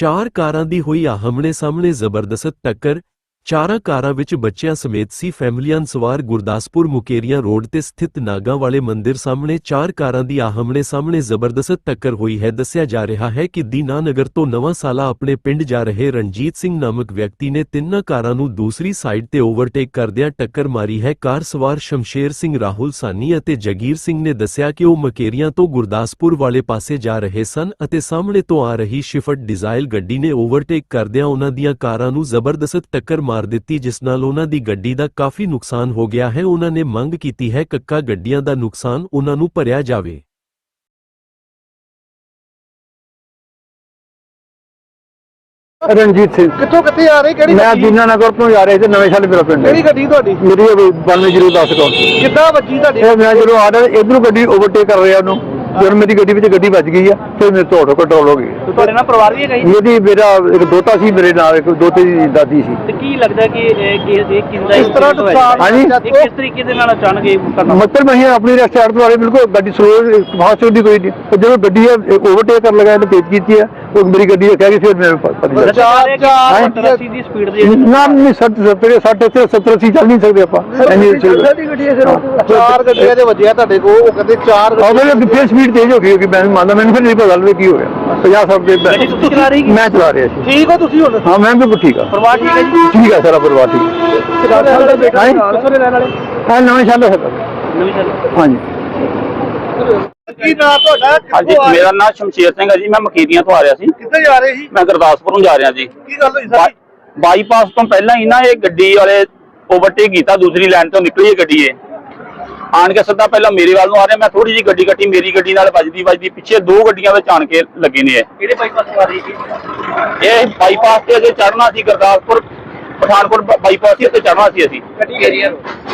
ਚਾਰ ਕਾਰਾਂ ਦੀ ਹੋਈ ਆਹਮਣੇ ਸਾਹਮਣੇ ਜ਼ਬਰਦਸਤ ਟੱਕਰ ਚਾਰਾਂ ਕਾਰਾਂ ਵਿੱਚ ਬੱਚਿਆਂ ਸਮੇਤ ਸੀ ਫੈਮਲੀਆਂ ਸਵਾਰ ਗੁਰਦਾਸਪੁਰ ਮੁਕੇਰੀਆਂ ਰੋਡ ਤੇ ਸਥਿਤ ਨਾਗਾ ਵਾਲੇ ਮੰਦਿਰ ਸਾਹਮਣੇ ਚਾਰ ਕਾਰਾਂ ਦੀ ਆਹਮਣੇ ਸਾਹਮਣੇ ਜ਼ਬਰਦਸਤ ਟੱਕਰ ਹੋਈ ਹੈ। ਦੱਸਿਆ ਜਾ ਰਿਹਾ ਹੈ ਕਿ ਦੀਨਾਨਗਰ ਤੋਂ ਨਵਾਂ ਸਾਲਾ ਆਪਣੇ ਪਿੰਡ ਜਾ ਰਹੇ ਰਣਜੀਤ ਸਿੰਘ ਨਾਮਕ ਵਿਅਕਤੀ ਨੇ ਤਿੰਨਾਂ ਕਾਰਾਂ ਨੂੰ ਦੂਸਰੀ ਸਾਈਡ ਤੇ ਓਵਰਟੇਕ ਕਰਦਿਆਂ ਟੱਕਰ ਮਾਰੀ ਹੈ। ਕਾਰ ਸਵਾਰ ਸ਼ਮਸ਼ੇਰ ਸਿੰਘ ਰਾਹੁਲ ਸਾਨੀ ਅਤੇ ਜਗੀਰ ਸਿੰਘ ਨੇ ਦੱਸਿਆ ਕਿ ਉਹ ਮਕੇਰੀਆਂ ਤੋਂ ਗੁਰਦਾਸਪੁਰ ਵਾਲੇ ਪਾਸੇ ਜਾ ਰਹੇ ਸਨ ਅਤੇ ਸਾਹਮਣੇ ਤੋਂ ਆ ਰਹੀ ਸ਼ਿਫਟ ਡਿਜ਼ਾਇਲ ਗੱਡੀ ਨੇ ਓਵਰਟੇਕ ਕਰਦਿਆਂ ਉਹਨਾਂ ਦੀਆਂ ਕਾਰਾਂ ਨੂੰ ਜ਼ਬਰਦਸਤ ਟੱਕਰ ਮਾਰ ਦਿੱਤੀ ਜਿਸ ਨਾਲ ਉਹਨਾਂ ਦੀ ਗੱਡੀ ਦਾ ਕਾਫੀ ਨੁਕਸਾਨ ਹੋ ਗਿਆ ਹੈ। ਉਹਨਾਂ ਨੇ ਮੰਗ ਕੀਤੀ ਹੈ ਕੱਕਾ ਗੱਡੀਆਂ ਦਾ ਨੁਕਸਾਨ ਉਹਨਾਂ ਨੂੰ ਭਰਿਆ ਜਾਵੇ। ਰਣਜੀਤ ਸਿੰਘ। ਕਿੱਥੋਂ ਕਿੱਥੇ ਆ ਰਹੇ? ਕਿਹੜੀ ਮੈਂ ਗੱਡੀ? ਦੀਨਾ ਨਗਰ ਤੋਂ ਜਾ ਰਿਹਾ ਸੀ ਨਵੇਂ ਸ਼ਹਿਰ ਮੇਰਾ ਪਿੰਡ। ਹੈ ਕਿਹੜੀ ਗੱਡੀ ਤੁਹਾਡੀ? ਮੇਰੀ ਬੰਨ ਜਰੀ ਦੱਸ ਤੋਂ ਕਿੱਦਾਂ ਵੱਜੀ ਤੁਹਾਡੀ? ਇਹ ਮੈਂ ਜਦੋਂ ਆ ਰਿਹਾ ਇਧਰੋਂ ਗੱਡੀ ਓਵਰਟੇਕ ਕਰ ਰਿਹਾ ਉਹਨੂੰ। ਜਦੋਂ ਮੇਰੀ ਗੱਡੀ ਵਿੱਚ ਗੱਡੀ ਵੱਜ ਗਈ ਆ ਫਿਰ ਮੇਰੇ ਤੋਂ ਆਟੋ ਕੰਟਰੋਲ ਹੋ ਗਈ। ਤੁਹਾਡੇ ਨਾਲ ਪਰਿਵਾਰ ਵੀ ਹੈਗਾ ਜੀ? ਮੇਰੀ ਮੇਰਾ ਇੱਕ ਦੋਤਾ ਸੀ ਮੇਰੇ ਨਾਲ ਇੱਕ ਦੋਤੇ ਦੀ ਦਾਦੀ ਸੀ। ਤੇ ਕੀ ਲੱਗਦਾ ਕਿ ਇਹ ਕੇਸ ਇਹ ਕਿੰਦਾ ਕਿਸ ਤਰ੍ਹਾਂ ਨੁਕਸਾਨ ਹਾਂਜੀ। ਇਹ ਕਿਸ ਤਰੀਕੇ ਦੇ ਨਾਲ ਅਚਾਨਕ ਇਹ ਕਰਨਾ ਮਤਲਬ ਮੈਂ ਆਪਣੀ ਰਸਟਾਰਟ ਤੋਂ ਆ ਰਿਹਾ ਬਿਲਕੁਲ ਗੱਡੀ ਸਲੋ ਫਾਸਟ ਦੀ ਕੋਈ ਨਹੀਂ। ਤੇ ਜਦੋਂ ਗੱਡੀ ਓਵਰਟੇਕ ਕਰਨ ਲੱਗਾ ਇਹਨੇ ਤੇਜ਼ ਕੀਤੀ ਹੈ ਉਹ ਮੇਰੀ ਗੱਡੀ ਕਹਿ ਕੇ ਫਿਰ ਮੇਰੇ ਪਤਾ ਨਹੀਂ ਲੱਗਾ। ਚਾਰ- ਚਾਰ ਸੱਤਰ ਅੱਸੀ ਦੀ ਸਪੀਡ ਦੇ ਨਾ ਨਹੀਂ 60 70 60 ਤੇ 70 80 ਚੱਲ ਨਹੀਂ ਸਕਦੇ ਆਪਾਂ। ਇੰਨੀ ਚਾਰ ਗੱਡੀਆਂ ਦੇ ਵੱਜਿਆ ਤੁਹਾਡੇ ਕੋਲ ਉਹ ਕਹਿੰਦੇ ਚਾਰ ਉਹ ਮੇਰੇ ਫਿਰ ਸਪੀਡ ਤੇਜ਼ ਹੋ ਗਈ ਕਿ ਮੈਂ ਮੰਨਦਾ ਮੈਨੂੰ ਫਿਰ ਨਹੀਂ ਪਤਾ ਲੱਗਦਾ ਕੀ ਹੋ ਗਿਆ। 50 60 ਦੇ ਗੱਡੀ ਤੁਸੀਂ ਚਲਾ ਰਹੀ ਮੈਂ ਚਲਾ ਰਿਹਾ ਸੀ। ਠੀਕ ਹੋ ਤੁਸੀਂ ਹੁਣ? ਹਾਂ ਮੈਂ ਵੀ ਠੀਕ ਆ। ਪਰਿਵਾਰ ਠੀਕ ਹੈ ਜੀ? ਠੀਕ ਆ ਸਾਰਾ ਪਰਿਵਾਰ ਠੀਕ। ਹਾਂ? ਨਵੇਂ ਸਾਲ ਦਾ ਨਵੀਂ ਸਾਲ ਹਾਂਜੀ। ਕੀ ਨਾਮ ਤੁਹਾਡਾ? ਹਾਂਜੀ? ਮੇਰਾ ਨਾਮ ਸ਼ਮਸ਼ੇਰ ਸਿੰਘ ਹੈ ਜੀ ਮੈਂ ਮਕੀਰੀਆਂ ਤੋਂ ਆ ਰਿਹਾ ਸੀ। ਕਿੱਥੇ ਜਾ ਰਹੇ ਸੀ? ਮੈਂ ਗੁਰਦਾਸਪੁਰ ਨੂੰ ਜਾ ਰਿਹਾ ਜੀ। ਕੀ ਗੱਲ ਹੋਈ ਬਾ- ਸਾਡੀ ਬਾਈਪਾਸ ਤੋਂ ਪਹਿਲਾਂ ਹੀ ਨਾ ਇਹ ਗੱਡੀ ਵਾਲੇ ਓਵਰਟੇਕ ਕੀਤਾ ਦੂਸਰੀ ਲਾਈਨ ਤੋਂ ਨਿਕਲੀ ਇਹ ਗੱਡੀ ਇਹ। ਆਣ ਕੇ ਸਿੱਧਾ ਪਹਿਲਾਂ ਮੇਰੇ ਵੱਲ ਨੂੰ ਆ ਰਿਹਾ ਮੈਂ ਥੋੜੀ ਜੀ ਗੱਡੀ ਕੱਟੀ ਮੇਰੀ ਗੱਡੀ ਨਾਲ ਵੱਜਦੀ ਵੱਜਦੀ ਪਿੱਛੇ ਦੋ ਗੱਡੀਆਂ ਵਿੱਚ ਆਣ ਕੇ ਲੱਗੇ ਨੇ ਇਹ। ਕਿਹੜੇ ਬਾਈਪਾਸ ਤੋਂ ਆ ਰਹੀ ਸੀ? ਇਹ ਬਾਈਪਾਸ ਤੇ ਅਜੇ ਚੜਨਾ ਸੀ ਗੁਰਦਾਸਪੁਰ ਪਠਾਨਕੋਟ ਬਾਈਪਾਸ ਤੇ ਉੱਤੇ ਚੜਨਾ ਸੀ ਅਸੀਂ। ਗੱਡੀ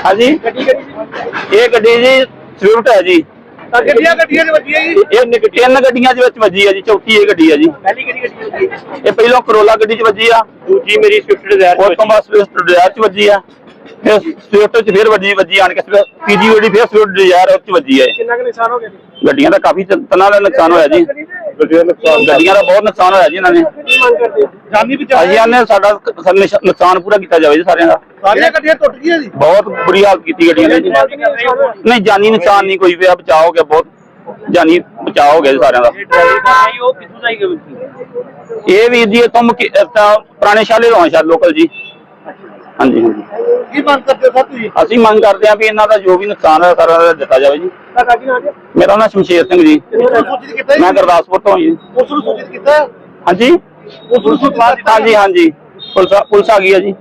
ਹਾਂਜੀ। ਗੱਡੀ ਕਿਹੜੀ ਸੀ? ਇਹ ਗੱਡੀ ਜੀ ਸਵਿਫਟ ਹੈ ਜੀ। ਤਾਂ ਗੱਡੀਆਂ ਗੱਡੀਆਂ ਦੇ ਵੱਜੀਆਂ ਜੀ? ਇਹ ਨਿਕ- ਤਿੰਨ ਗੱਡੀਆਂ ਦੇ ਵਿੱਚ ਵੱਜੀ ਹੈ ਜੀ ਚੌਥੀ ਇਹ ਗੱਡੀ ਹੈ ਜੀ। ਪਹਿਲੀ ਕਿਹੜੀ ਗੱਡੀ ਸੀ ਇਹ ਪਹਿਲਾਂ ਕਰੋਲਾ ਗੱਡੀ 'ਚ ਵੱਜੀ ਆ। ਦੂਜੀ ਮੇਰੀ ਸਵਿਫਟ ਡਿਜ਼ਾਇਰ ਉਸ ਤੋਂ ਬਾਅਦ ਸਵਿਫਟ ਡਿਜ਼ਾਇਰ 'ਚ ਵੱਜੀ ਆ। ਫਿਰ ਸਵਿਫਟ 'ਚ ਫਿਰ ਵੱਜੀ ਵੱਜੀ ਆਣ ਕੇ ਪੀਜੀ ਗੱਡੀ ਫਿਰ ਸਵਿਫਟ ਡਿਜ਼ਾਇਰ ਉਹ 'ਚ ਵੱਜੀ ਹੈ। ਕਿੰਨਾ ਕੁ ਨੁਕਸਾਨ ਹੋ ਗਿਆ ਜੀ? ਗੱਡੀਆਂ ਦਾ ਕਾਫੀ ਤਨਾਂ ਦਾ ਨੁਕਸਾਨ ਹੋਇਆ ਜੀ। ਗੱਡੀਆਂ ਨੁਕਸਾਨ ਗੱਡੀਆਂ ਦਾ ਬਹੁਤ ਨੁਕਸਾਨ ਹੋਇਆ ਜੀ ਇਹਨਾਂ ਨੇ। ਮੰਗ ਕਰਦੇ ਜਾਨੀ ਬਚਾਅ ਅਸੀਂ ਆਨੇ ਸਾਡਾ ਕ- ਨਿਸ਼- ਨੁਕਸਾਨ ਪੂਰਾ ਕੀਤਾ ਜਾਵੇ ਜੀ ਸਾਰਿਆਂ ਦਾ। ਸਾਰੀਆਂ ਗੱਡੀਆਂ ਟੁੱਟ ਗਈਆਂ ਜੀ? ਬਹੁਤ ਬੁਰੀ ਹਾਲਤ ਕੀਤੀ ਗੱਡੀਆਂ ਨੇ ਜੀ। ਨਹੀਂ ਜਾਨੀ ਨੁਕਸਾਨ ਨਹੀਂ ਕੋਈ ਪਿਆ ਬਚਾਅ ਹੋ ਗਿਆ ਬਹੁਤ ਜਾਨੀ ਬਚਾਅ ਹੋ ਗਿਆ ਜੀ ਸਾਰਿਆਂ ਦਾ। ਇਹ ਉਹ ਕਿੱਥੋਂ ਵੀਰ ਜੀ? ਇਥੋਂ ਪੁਰਾਣੇ ਸ਼ਾਲੇ ਰੋਹਾਂ ਸ਼ਾਲ ਲੋਕਲ ਜੀ। ਹਾਂਜੀ ਹਾਂਜੀ। ਕੀ ਮੰਗ ਕਰਦੇ ਸਰ ਤੁਸੀਂ? ਅਸੀਂ ਮੰਗ ਕਰਦੇ ਹਾਂ ਵੀ ਇਹਨਾਂ ਦਾ ਜੋ ਵੀ ਨੁਕਸਾਨ ਹੈ ਸਾਰਾ ਦਾ ਦਿੱਤਾ ਜਾਵੇ ਜੀ। ਤੁਹਾਡਾ ਕੀ ਨਾਮ ਹੈ ਮੇਰਾ ਨਾਮ ਸ਼ਮਸ਼ੇਰ ਸਿੰਘ ਜੀ। ਉਸ ਨੂੰ ਸੂਚਿਤ ਕੀਤਾ ਮੈਂ ਗੁਰਦਾਸਪੁਰ ਤੋਂ ਹਾਂ ਜੀ। ਉਸ ਨੂੰ ਸੂਚਿਤ ਕੀਤਾ? ਹਾਂਜੀ? ਉਸ ਨੂੰ ਸੂਚਿਤ ਕੀਤਾ ਹਾਂਜੀ ਹਾਂਜੀ। ਪੁਲਿਸ ਆ- ਪੁਲਿਸ ਆ ਗਈ ਹੈ ਜੀ।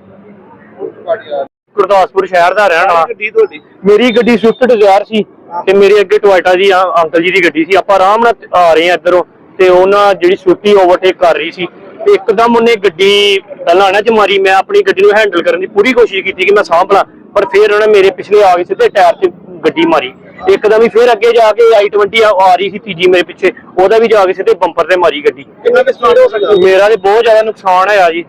ਗੁਰਦਾਸਪੁਰ ਸ਼ਹਿਰ ਦਾ ਰਹਿਣ ਵਾਲਾ। ਗੱਡੀ ਤੁਹਾਡੀ? ਮੇਰੀ ਗੱਡੀ ਸਵਿਫਟ ਡਿਜ਼ਾਇਰ ਸੀ ਤੇ ਮੇਰੇ ਅੱਗੇ ਟੋਇਟਾ ਜੀ ਆ- ਅੰਕਲ ਜੀ ਦੀ ਗੱਡੀ ਸੀ। ਆਪਾਂ ਆਰਾਮ ਨਾਲ ਆ ਰਹੇ ਆ ਇੱਧਰੋਂ ਤੇ ਉਹਨਾਂ ਜਿਹੜੀ ਸਵਿਫਟੀ ਓਵਰਟੇਕ ਕਰ ਰਹੀ ਸੀ। ਇੱਕਦਮ ਉਹਨੇ ਗੱਡੀ ਪਹਿਲਾਂ ਨਾ ਚ ਮਾਰੀ ਮੈਂ ਆਪਣੀ ਗੱਡੀ ਨੂੰ ਹੈਂਡਲ ਕਰਨ ਦੀ ਪੂਰੀ ਕੋਸ਼ਿਸ਼ ਕੀਤੀ ਕਿ ਮੈਂ ਸਾਂਭ ਲਾਂ ਪਰ ਫਿਰ ਉਹਨੇ ਮੇਰੇ ਪਿਛਲੇ ਆ ਕੇ ਸਿੱਧੇ ਟਾਇਰ 'ਚ ਗੱਡੀ ਮਾਰੀ। ਇੱਕਦਮ ਹੀ ਫਿਰ ਅੱਗੇ ਜਾ ਕੇ i20 ਆ ਆ ਰਹੀ ਸੀ ਤੀਜੀ ਮੇਰੇ ਪਿੱਛੇ ਉਹਦਾ ਵੀ ਜਾ ਕੇ ਸਿੱਧੇ ਬੰਪਰ ਤੇ ਮਾਰੀ ਗੱਡੀ। ਕਿੰਨਾ ਕੁ ਸਪੀਡ ਹੋ ਸਕਦਾ? ਮੇਰਾ ਤੇ ਬਹੁਤ ਜ਼ਿਆਦਾ ਨੁਕਸਾਨ ਹੋਇਆ ਜੀ।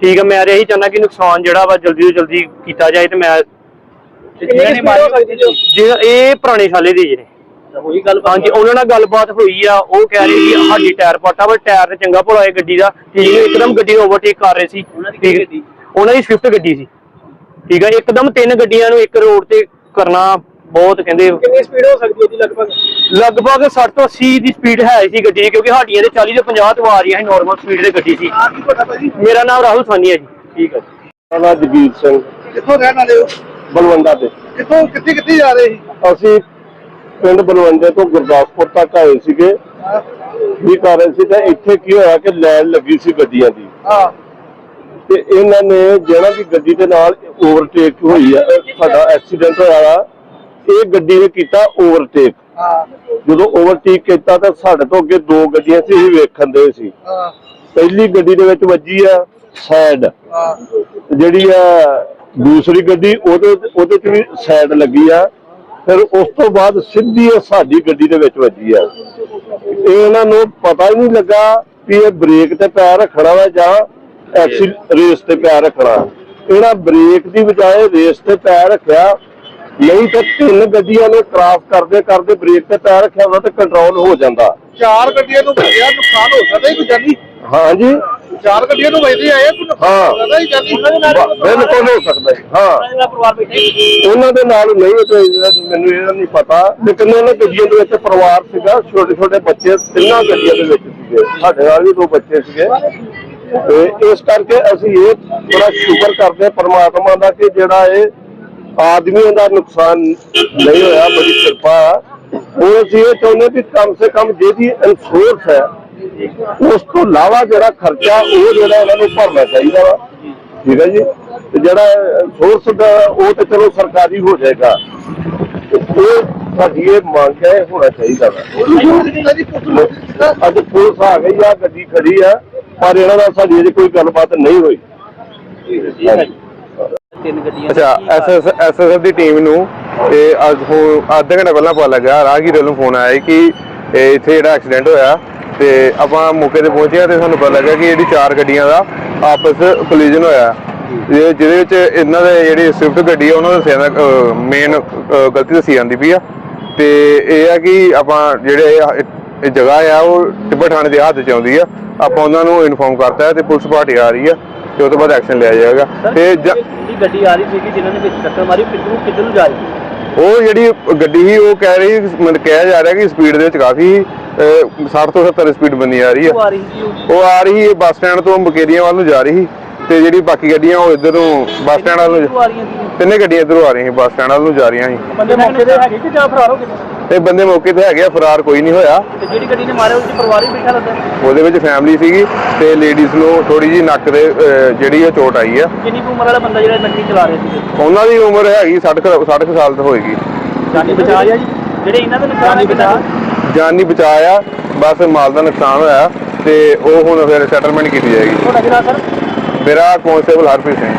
ਠੀਕ ਹੈ ਮੈਂ ਇਹੀ ਚਾਹੁੰਦਾ ਕਿ ਨੁਕਸਾਨ ਜਿਹੜਾ ਵਾ ਜਲਦੀ ਤੋਂ ਜਲਦੀ ਕੀਤਾ ਜਾਏ ਤੇ ਮੈਂ ਇਹ ਪੁਰਾਣੇ ਸਾਲੇ ਦੇ ਜੀ ਹੋਈ ਗੱਲ ਹਾਂਜੀ ਉਹਨਾਂ ਨਾਲ ਗੱਲਬਾਤ ਹੋਈ ਆ ਉਹ ਕਹਿ ਰਹੇ ਕਿ ਸਾਡੀ ਟਾਇਰ ਪਾਟਾ ਪਰ ਟਾਇਰ ਤੇ ਚੰਗਾ ਭਲਾ ਹੈ ਗੱਡੀ ਦਾ। ਠੀਕ ਹੈ ਇੱਕਦਮ ਗੱਡੀ ਓਵਰਟੇਕ ਕਰ ਰਹੇ ਸੀ ਉਹਨਾਂ ਦੀ ਕਿਹੜੀ ਗੱਡੀ? ਉਹਨਾਂ ਦੀ ਸਵਿਫਟ ਗੱਡੀ ਸੀ। ਠੀਕ ਹੈ ਇੱਕਦਮ ਤਿੰਨ ਗੱਡੀਆਂ ਨੂੰ ਇੱਕ ਰੋਡ ਤੇ ਕਰਨਾ ਬਹੁਤ ਕਹਿੰਦੇ ਕਿੰਨੀ ਸਪੀਡ ਹੋ ਸਕਦੀ ਹੈ ਜੀ ਲਗਭਗ? ਲਗਭਗ 60 ਤੋਂ 80 ਦੀ ਸਪੀਡ ਹੈ ਸੀ ਗੱਡੀ ਦੀ ਕਿਉਂਕਿ ਸਾਡੀਆਂ ਤੇ 40 ਤੋਂ 50 ਤੋਂ ਆ ਰਹੀਆਂ ਸੀ ਨਾਰਮਲ ਸਪੀਡ ਤੇ ਗੱਡੀ ਸੀ। ਆ ਕੀ ਤੁਹਾਡਾ ਭਾਜੀ? ਮੇਰਾ ਨਾਮ ਰਾਹੁਲ ਸਾਨੀ ਹੈ ਜੀ। ਠੀਕ ਹੈ ਮੇਰਾ ਨਾਮ ਜਗੀਰ ਸਿੰਘ। ਕਿੱਥੋਂ ਰਹਿਣ ਵਾਲੇ ਹੋ? ਬਲਵੰਡਾ ਤੇ ਕਿੱਥੋਂ ਕਿੱਥੇ ਕਿੱਥੇ ਜਾ ਰਹੇ ਸੀ? ਅਸੀਂ ਪਿੰਡ ਬਲਵੰਡੇ ਤੋਂ ਗੁਰਦਾਸਪੁਰ ਤੱਕ ਆਏ ਸੀਗੇ। ਵੀ ਕਰ ਰਹੇ ਸੀ ਤੇ ਇੱਥੇ ਕੀ ਹੋਇਆ ਕਿ ਲਾਈਨ ਲੱਗੀ ਸੀ ਗੱਡੀਆਂ ਦੀ। ਹਾਂ। ਤੇ ਇਹਨਾਂ ਨੇ ਜਿਹੜਾ ਵੀ ਗੱਡੀ ਦੇ ਨਾਲ ਓਵਰਟੇਕ ਹੋਈ ਆ ਸਾਡਾ ਐਕਸੀਡੈਂਟ ਹੋਇਆ ਵਾ ਇਹ ਗੱਡੀ ਨੇ ਕੀਤਾ ਓਵਰਟੇਕ। ਹਾਂ। ਜਦੋਂ ਓਵਰਟੇਕ ਕੀਤਾ ਤਾਂ ਸਾਡੇ ਤੋਂ ਅੱਗੇ ਦੋ ਗੱਡੀਆਂ ਸੀ ਇਹ ਵੇਖਣ ਦੇ ਸੀ। ਹਾਂ। ਪਹਿਲੀ ਗੱਡੀ ਦੇ ਵਿੱਚ ਵੱਜੀ ਆ ਸਾਈਡ। ਹਾਂ। ਜਿਹੜੀ ਆ ਦੂਸਰੀ ਗੱਡੀ ਉਹਦੇ ਉਹਦੇ ਚ ਵੀ ਸਾਈਡ ਲੱਗੀ ਆ। ਫਿਰ ਉਸ ਤੋਂ ਬਾਅਦ ਸਿੱਧੀ ਇਹ ਸਾਡੀ ਗੱਡੀ ਦੇ ਵਿੱਚ ਵੱਜੀ ਆ। ਇਹ ਇਹਨਾਂ ਨੂੰ ਪਤਾ ਹੀ ਨਹੀਂ ਲੱਗਾ ਕਿ ਇਹ ਬ੍ਰੇਕ ਤੇ ਪੈਰ ਰੱਖਣਾ ਵਾ ਜਾਂ ਐਕਸੀ ਰੇਸ ਤੇ ਪੈਰ ਰੱਖਣਾ। ਇਹਨਾਂ ਬ੍ਰੇਕ ਦੀ ਬਜਾਏ ਰੇਸ ਤੇ ਪੈਰ ਰੱਖਿਆ। ਨਹੀਂ ਤਾਂ ਤਿੰਨ ਗੱਡੀਆਂ ਨੂੰ ਕ੍ਰਾਸ ਕਰਦੇ ਕਰਦੇ ਬ੍ਰੇਕ ਤੇ ਪੈਰ ਰੱਖਿਆ ਹੁੰਦਾ ਤਾਂ ਕੰਟਰੋਲ ਹੋ ਜਾਂਦਾ। ਚਾਰ ਗੱਡੀਆਂ ਨੂੰ ਵੱਜਿਆ ਨੁਕਸਾਨ ਹੋ ਸਕਦਾ ਹੈ ਕੋਈ ਜਾਨੀ। ਹਾਂਜੀ। ਚਾਰ ਗੱਡੀਆਂ ਨੂੰ ਵਜਦੇ ਆਏ ਹਾਂ। ਲੱਗਦਾ ਹੀ ਜਾਂਦੀ ਬ- ਬਿਲਕੁਲ ਹੋ ਸਕਦਾ ਹੈ ਹਾਂ। ਇਹਨਾਂ ਦਾ ਪਰਿਵਾਰ ਬੈਠੇ ਉਹਨਾਂ ਦੇ ਨਾਲ ਨਹੀਂ ਤੇ ਇਹਦਾ- ਮੈਨੂੰ ਇਹਦਾ ਨਹੀਂ ਪਤਾ। ਲੇਕਿਨ ਉਹਨਾਂ ਗੱਡੀਆਂ ਦੇ ਵਿੱਚ ਪਰਿਵਾਰ ਸੀਗਾ ਛੋਟੇ ਛੋਟੇ ਬੱਚੇ ਤਿੰਨਾਂ ਗੱਡੀਆਂ ਦੇ ਵਿੱਚ ਸੀਗੇ। ਸਾਡੇ ਨਾਲ ਵੀ ਦੋ ਬੱਚੇ ਸੀਗੇ। ਤੇ ਇਸ ਕਰਕੇ ਅਸੀਂ ਇਹ ਬੜਾ ਸ਼ੁਕਰ ਕਰਦੇ ਹਾਂ ਪਰਮਾਤਮਾ ਦਾ ਕਿ ਜਿਹੜਾ ਇਹ ਆਦਮੀਆਂ ਦਾ ਨੁਕਸਾਨ ਨਹੀਂ ਹੋਇਆ ਬੜੀ ਕਿਰਪਾ ਆ। ਹੁਣ ਅਸੀਂ ਇਹ ਚਾਹੁੰਦੇ ਕਿ ਕਮ ਸੇ ਕਮ ਜਿਹਦੀ ਇਨਸ਼ੋਰੈਂਸ ਹੈ ਉਸ ਤੋਂ ਇਲਾਵਾ ਜਿਹੜਾ ਖਰਚਾ ਉਹ ਜਿਹੜਾ ਇਹਨਾਂ ਨੂੰ ਭਰਨਾ ਚਾਹੀਦਾ ਵਾ। ਠੀਕ ਹੈ ਜੀ? ਤੇ ਜਿਹੜਾ ਸੋਰਸ ਦਾ ਉਹ ਤੇ ਚਲੋ ਸਰਕਾਰੀ ਹੋ ਜਾਏਗਾ। ਉਹ ਸਾਡੀ ਇਹ ਮੰਗ ਹੈ ਹੋਣਾ ਚਾਹੀਦਾ ਵਾ। ਅੱਜ ਪੁਲਿਸ ਆ ਗਈ ਆ ਗੱਡੀ ਖੜੀ ਆ ਪਰ ਇਹਨਾਂ ਨਾਲ ਸਾਡੀ ਅਜੇ ਕੋਈ ਗੱਲਬਾਤ ਨਹੀਂ ਹੋਈ। ਤਿੰਨ ਗੱਡੀਆਂ ਅੱਛਾ ਐਸਐਸ ਐਸਐਸਐਫ ਦੀ ਟੀਮ ਨੂੰ ਤੇ ਅੱਜ ਹੁਣ ਅੱਧੇ ਘੰਟੇ ਪਹਿਲਾਂ ਪਤਾ ਲੱਗਾ ਰਾਹਗੀਰ ਵੱਲੋਂ ਫੋਨ ਆਇਆ ਕਿ ਇਹ ਇੱਥੇ ਜਿਹੜਾ ਐਕਸੀਡੈਂਟ ਹੋਇਆ ਤੇ ਆਪਾਂ ਮੌਕੇ ਤੇ ਪਹੁੰਚੇ ਤੇ ਸਾਨੂੰ ਪਤਾ ਲੱਗਾ ਕਿ ਜਿਹੜੀ ਚਾਰ ਗੱਡੀਆਂ ਦਾ ਆਪਸ ਕੋਲੀਜਨ ਹੋਇਆ। ਜਿਹਦੇ ਜਿਹਦੇ ਵਿੱਚ ਇਹਨਾਂ ਦੇ ਜਿਹੜੀ ਸਵਿਫਟ ਗੱਡੀ ਆ ਉਹਨਾਂ ਦਾ ਦੱਸਿਆ ਮੇਨ ਗਲਤੀ ਦੱਸੀ ਜਾਂਦੀ ਪਈ ਆ। ਤੇ ਇਹ ਆ ਕਿ ਆਪਾਂ ਜਿਹੜੇ ਇਹ ਇਹ ਜਗ੍ਹਾ ਆ ਉਹ ਟਿੱਬਾ ਥਾਣੇ ਦੇ ਹੱਥ ਚ ਆਉਂਦੀ ਆ। ਆਪਾਂ ਉਹਨਾਂ ਨੂੰ ਇਨਫੋਰਮ ਕਰਤਾ ਤੇ ਪੁਲਿਸ ਪਾਰਟੀ ਆ ਰਹੀ ਆ ਤੇ ਉਹ ਤੋਂ ਬਾਅਦ ਐਕਸ਼ਨ ਲਿਆ ਜਾਏਗਾ। ਤੇ ਜਿਹੜੀ ਗੱਡੀ ਆ ਰਹੀ ਸੀਗੀ ਜਿਨ੍ਹਾਂ ਨੇ ਵਿੱਚ ਟੱਕਰ ਮਾਰੀ ਕਿੱਧਰੋਂ ਕਿੱਧਰ ਨੂੰ ਜਾ ਰਹੀ? ਸੀ ਉਹ ਜਿਹੜੀ ਗੱਡੀ ਸੀ ਉਹ ਕਹਿ ਰਹੀ ਮਤਲਬ ਕਿਹਾ ਜਾ ਰਿਹਾ ਕਿ ਸਪੀਡ ਦੇ ਵਿੱਚ ਕਾਫੀ 60 ਤੋਂ 70 ਸਪੀਡ ਬੰਨੀ ਆ ਰਹੀ ਉਹ ਆ ਉਹ। ਉਹ ਆ ਰਹੀ ਬੱਸ ਸਟੈਂਡ ਤੋਂ ਮੁਕੇਰੀਆਂ ਵੱਲ ਨੂੰ ਜਾ ਰਹੀ ਸੀ ਤੇ ਜਿਹੜੀ ਬਾਕੀ ਗੱਡੀਆਂ ਉਹ ਇੱਧਰ ਬੱਸ ਸਟੈਂਡ ਵੱਲ ਨੂੰ ਤਿੰਨੇ ਗੱਡੀਆਂ ਇੱਧਰੋਂ ਆ ਰਹੀਆਂ ਸੀ ਬੱਸ ਸਟੈਂਡ ਵੱਲ ਨੂੰ ਜਾ ਰਹੀਆਂ ਸੀ। ਬੰਦੇ ਮੌਕੇ ਤੇ ਹੈਗੇ ਕਿ ਜਾਂ ਫਰਾਰ ਹੋ ਗਏ? ਤੇ ਬੰਦੇ ਮੌਕੇ ਤੇ ਹੈਗੇ ਆ ਫਰਾਰ ਕੋਈ ਨਹੀਂ ਹੋਇਆ। ਤੇ ਜਿਹੜੀ ਗੱਡੀ ਨੇ ਮਾਰਿਆ ਉਹਦੇ ਚ ਪਰਿਵਾਰ ਹੀ ਬੈਠਾ ਲੱਗਦਾ ਉਹਦੇ ਵਿੱਚ ਫੈਮਿਲੀ ਸੀਗੀ ਤੇ ਲੇਡੀਜ਼ ਨੂੰ ਥੋੜੀ ਜੀ ਨੱਕ ਦੇ ਜਿਹੜੀ ਆ ਚੋਟ ਆਈ ਆ। ਕਿੰਨੀ ਕੁ ਉਮਰ ਵਾਲਾ ਬੰਦਾ ਜਿਹੜਾ ਗੱਡੀ ਚਲਾ ਰਿਹਾ ਸੀ। ਉਹਨਾਂ ਦੀ ਉਮਰ ਹੈਗੀ 60 ਕੁ- 60 ਕੁ ਸਾਲ ਤੋਂ ਹੋਏਗੀ। ਜਾਨੀ ਬਚਾ ਲਿਆ ਜੀ। ਜਿਹੜੇ ਇਹਨਾਂ ਦੇ ਨੁਕਸਾਨ ਹੈ ਬਚਾ ਜਾਨ ਨਹੀਂ ਬਚਾਇਆ ਬਸ ਮਾਲ ਦਾ ਨੁਕਸਾਨ ਹੋਇਆ ਤੇ ਉਹ ਹੁਣ ਫਿਰ ਸੈਟਲਮੈਂਟ ਕੀਤੀ ਜਾਏਗੀ। ਤੁਹਾਡਾ ਕਿਹੜਾ ਸਰ? ਮੇਰਾ ਕਨਸਟੇਬਲ ਹਰਪ੍ਰੀਤ ਸਿੰਘ।